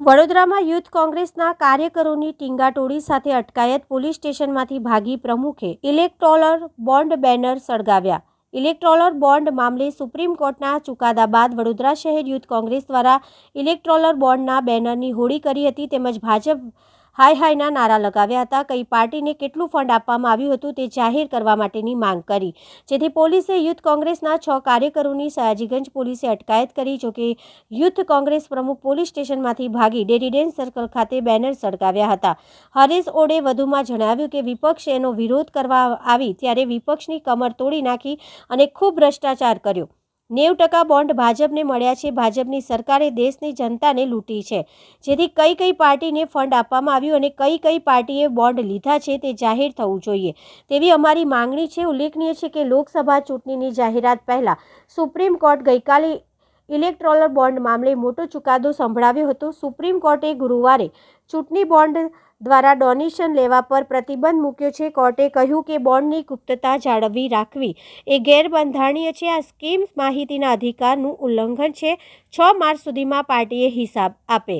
વડોદરામાં યુથ કોંગ્રેસના કાર્યકરોની ટીંગાટોળી સાથે અટકાયત પોલીસ સ્ટેશનમાંથી ભાગી પ્રમુખે ઇલેક્ટ્રોલર બોન્ડ બેનર સળગાવ્યા. ઇલેક્ટ્રોલર બોન્ડ મામલે સુપ્રીમ કોર્ટના ચુકાદા બાદ વડોદરા શહેર યુથ કોંગ્રેસ દ્વારા ઇલેક્ટ્રોલર બોન્ડના બેનરની હોળી કરી હતી તેમજ ભાજપ હાય હાયના નારા લગાવ્યા હતા. કઈ પાર્ટીને કેટલું ફંડ આપવામાં આવ્યું હતું તે જાહેર કરવા માટેની માંગ કરી. જેથી પોલીસે યુથ કોંગ્રેસના છ કાર્યકરોની સયાજીગંજ પોલીસે અટકાયત કરી જોકે યુથ કોંગ્રેસ પ્રમુખ પોલીસ સ્ટેશનમાંથી ભાગી ડેરીડેન્સ સર્કલ ખાતે બેનર સળગાવ્યા હતા. હરેશ ઓડે વધુમાં જણાવ્યું કે વિપક્ષ એનો વિરોધ કરવા આવી ત્યારે વિપક્ષની કમર તોડી નાખી અને ખૂબ ભ્રષ્ટાચાર કર્યો. નેવ ટકા બોન્ડ ભાજપને મળ્યા છે. ભાજપની સરકારે દેશની જનતાને લૂંટી છે. જેથી કઈ કઈ પાર્ટીને ફંડ આપવામાં આવ્યું અને કઈ કઈ પાર્ટીએ બોન્ડ લીધા છે તે જાહેર થવું જોઈએ. તેવી અમારી માંગણી છે. ઉલ્લેખનીય છે કે લોકસભા ચૂંટણીની જાહેરાત પહેલાં સુપ્રીમ કોર્ટ ગઈકાલે ઇલેક્ટ્રોલર બોન્ડ મામલે મોટો ચુકાદો સંભળાવ્યો હતો. સુપ્રીમ કોર્ટે ગુરુવારે ચૂંટણી બોન્ડ દ્વારા ડોનેશન લેવા પર પ્રતિબંધ મૂક્યો છે. કોર્ટે કહ્યું કે બોન્ડની ગુપ્તતા જાળવી રાખવી એ ગેરબંધારણીય છે. આ સ્કીમ માહિતીના અધિકારનું ઉલ્લંઘન છે. છ માર્ચ સુધીમાં પાર્ટીએ હિસાબ આપે.